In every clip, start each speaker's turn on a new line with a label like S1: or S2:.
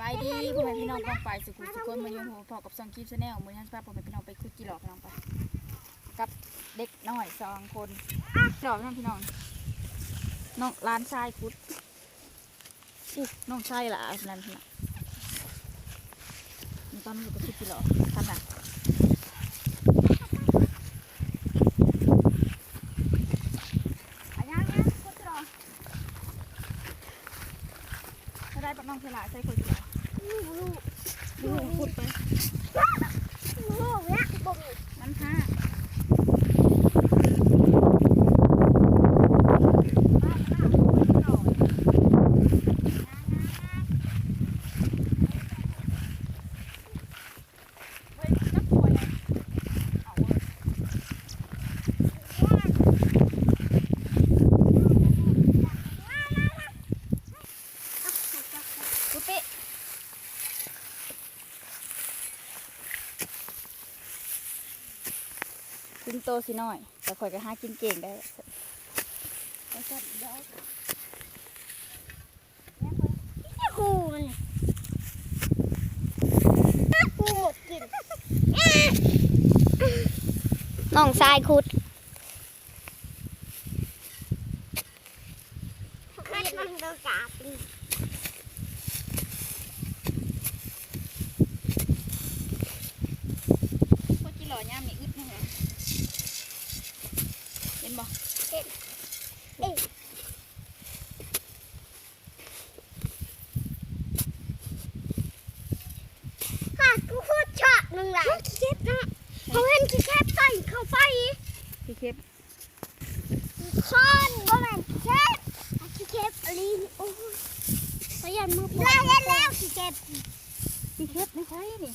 S1: บายดีพ่อแม่พี่น้องกองฝ่ายสุขุมสุขคนมายู่หัวพอกับซองคลิปชาแนลมือท่านพาพ่อแม่พี่น้องไปคุยกี่หลอกน้องไปกับเด็กน้อยสองคนหลอกพี่น้องพี่น้องน้องร้านชายคุดอุ๊น้องชายละนั่นพี่น้องมันตอนนี้อยู่กับคุดกี่หลอกขนาดอันยังยังคุดกี่หลอกถ้าได้ปะน้องเสยหละใส่คุดกี่หลอก ดูขุดไปมันห้ากุปิกินโตสิหน่อย แต่ข่อยก็หากินเก่งได้แล้วก็เดี๋ยว
S2: กูมันกูหมดกินน้องทรายขุดคัดมันเดือกาบ
S1: พวกจิหล่อย่ามนี่อึดนะฮะ เห็นบ่
S2: ค่ะกูโคตรชอบมึงหลายขี้เข็บนะเขาเห็นขี้เข็บใส่เข้าไป
S1: พี่เค็บ
S2: ค้อนบ่แม่นขี้เข็บอะขี้เข็บอะไรนี่โอ้ยพยันมือพลาเห็นแล้วขี้เข็บ
S1: พี่เค็บไม่ใช่นี่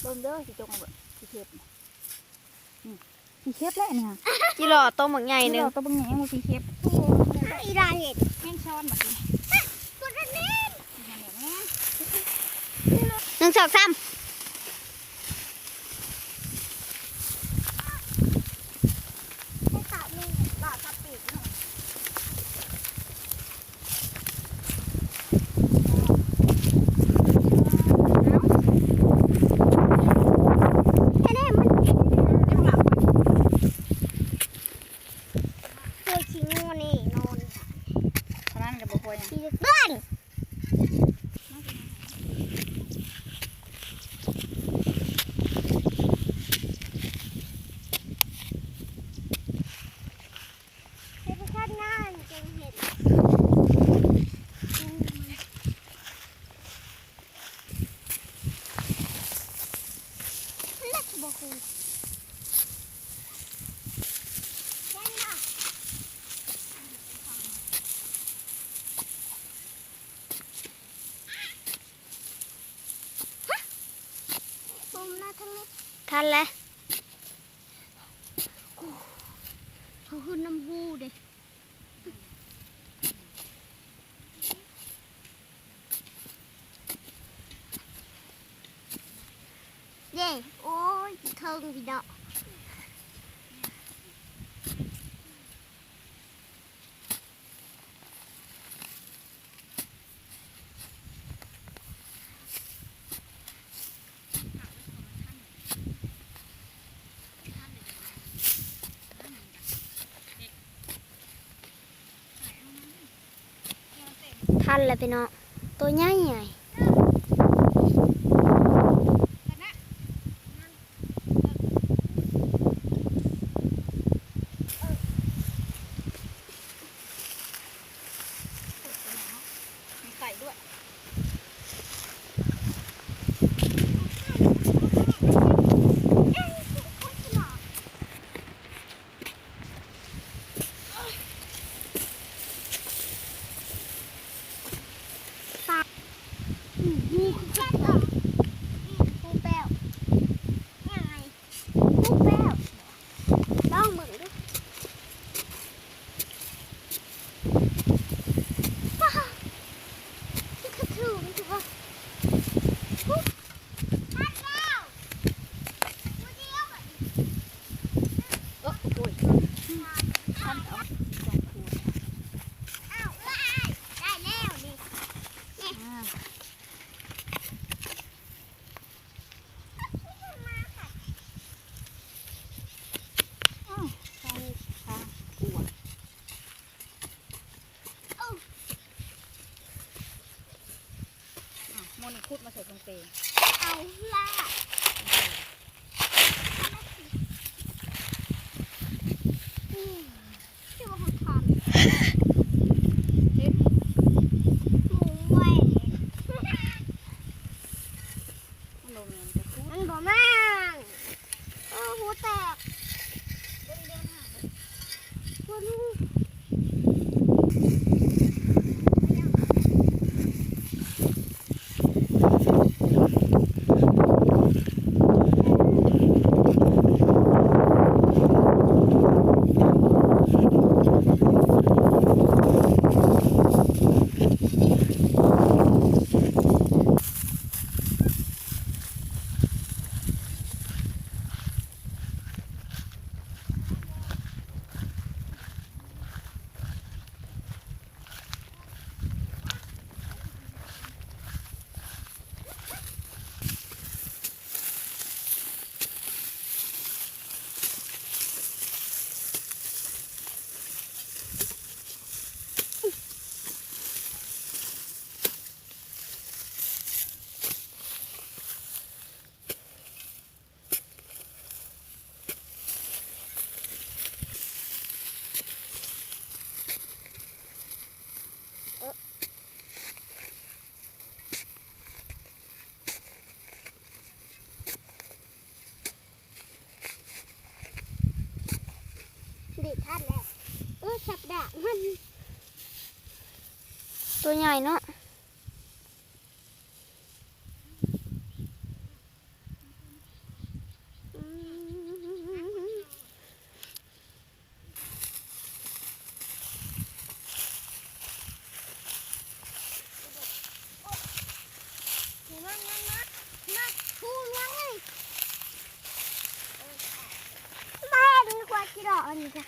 S1: เบิ่งเด้อสิจงเอาเบิ่งพี่เค็บนี่ นี่พี่เค็บแหละเนี่ย
S2: จิหล่อโตหมักใหญ่หนึ่ง
S1: เราก็เบิ่งแหงว่าพี่เค็บ
S2: อีดาเห็ด
S1: แห้งช้อนแบบนี้
S2: กูจะนี่
S1: แห้งแหง
S2: หนึ่งสองสามให้ตัดมึงตัดตัดปีกหน่อยแค่นี้มันเคยชิงงูนี่นอน
S1: เท่านั้นกับบ่พอหยัง
S2: ทีเพื่อนให้ไปข้างหน้าจึงเห็นเล็กบอกคุณแค่นั้น ผ มน่าทั้งนี้ทันแล้วเขาขึ้นน้ำหูเด็เย่โอ้ยเทิงพี่ดอก แล้วพี่น้องตัวใหญ่ใหญ่
S1: มีไก่ด้วย
S2: หูแค่ต่อหูแป้วยังไงหูแป้วลองมึงดูว้านี่คือถูกถูกปะปุ๊บทัดแล้วกูเดียว
S1: เออโอ้ยท่านเอาสองขวด
S2: อ้าวได้ได้แล้วนี่
S1: อ่า ตั
S2: วใหญ่เนาะอืมมามามามาพูดยังไงมาดีกว่าที่เราอันนี้จ้ะ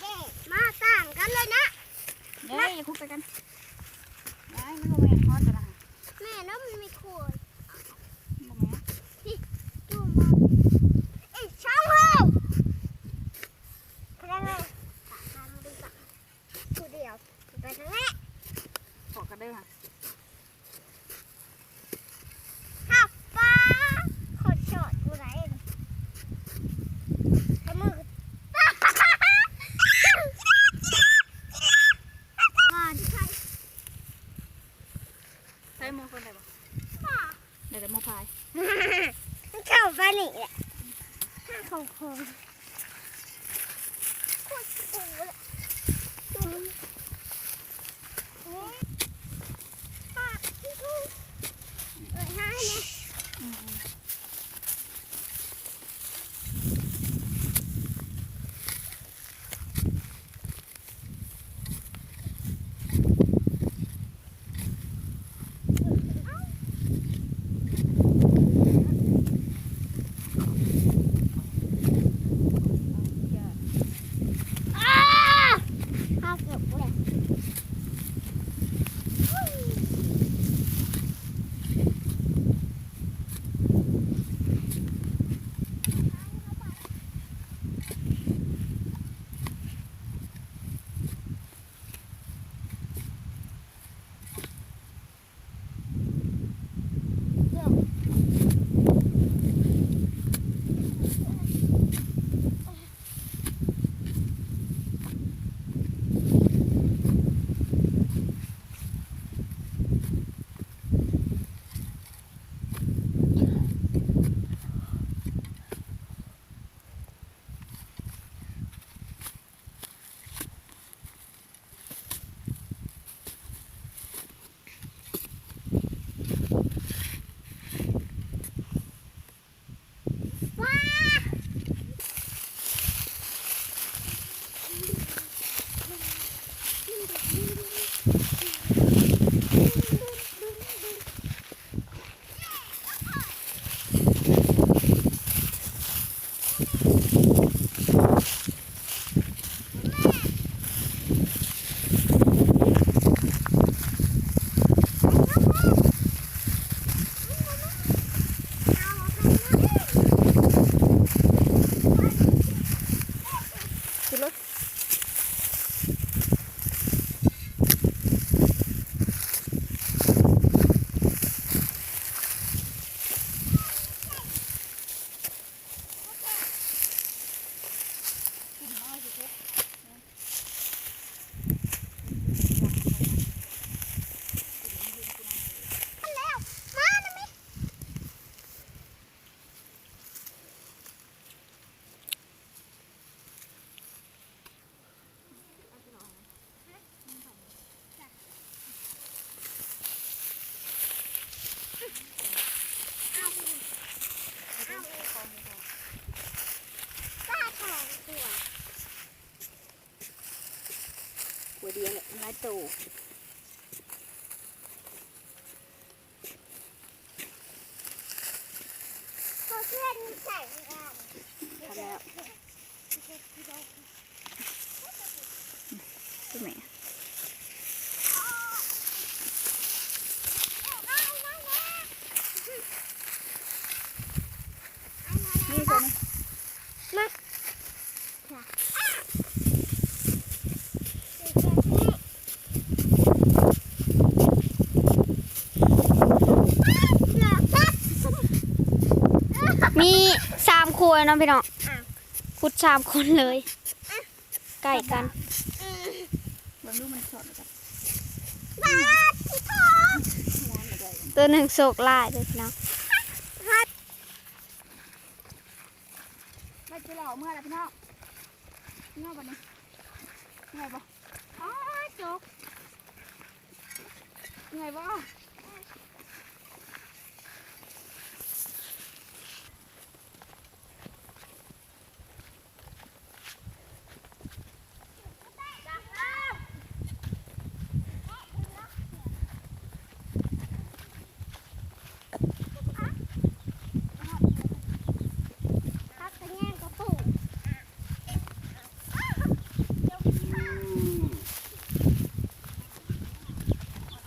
S2: เด็มา ต่างกันเลยนะ
S1: เด้ยอย่าคุดไปกันได้มันโดนแมนฮอตจะละ
S2: แม่น้ำมันมีขวด
S1: บ่แม่น
S2: ดูมาอีกช่องเฮ้ยพลังงานทางดูสักตัวเดียวไปทางนี้
S1: ขอกระเด้อค่ะ
S2: ข้าวปลาขดชอดกูไหนทำมือก่อนใคร
S1: ใช้มือคนได้บ่
S2: ป่า
S1: เดี๋ยวแต่มือพาย
S2: เข้าไปนี่แหละ ห้า เขาเพื่อนใส่กัน
S1: ทำแล้วดูไหมนี่ตัวนี้
S2: มามี สามครัวเนาะพี่น้องคุดสามคนเลยใกล้กัน
S1: บางลูกมันสดนะครับ
S2: บ้าที่ท้อ
S1: ม้วนมาด้วย
S2: ตัวหนึ่งโศกลายเลยพี่น้อง
S1: ไม่จะหล่อเมื่อไรพี่น้องพี่น้องวันนี้เหนื่อยปะ
S2: อ๋อจก
S1: เหนื่อยปะ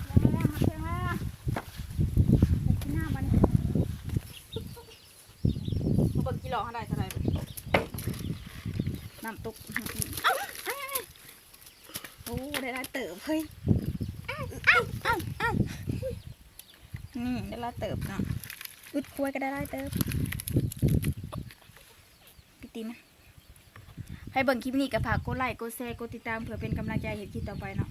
S1: เพียงแล้วเพียงแล้วที่หน้ามัน เบิกกิโลเท่าไรเท่าไรน้ำตกเอ้าเอ้าโอ้ได้เติบเฮ้ยนี่ได้หลายเติบเนาะอึดคุยก็ได้หลายเติบพี่ตีนะให้เบิ่งคลิปนี้กับฝากกดไลค์กดแชร์กดติดตามเพื่อเป็นกำลังใจให้คลิปต่อไปเนาะ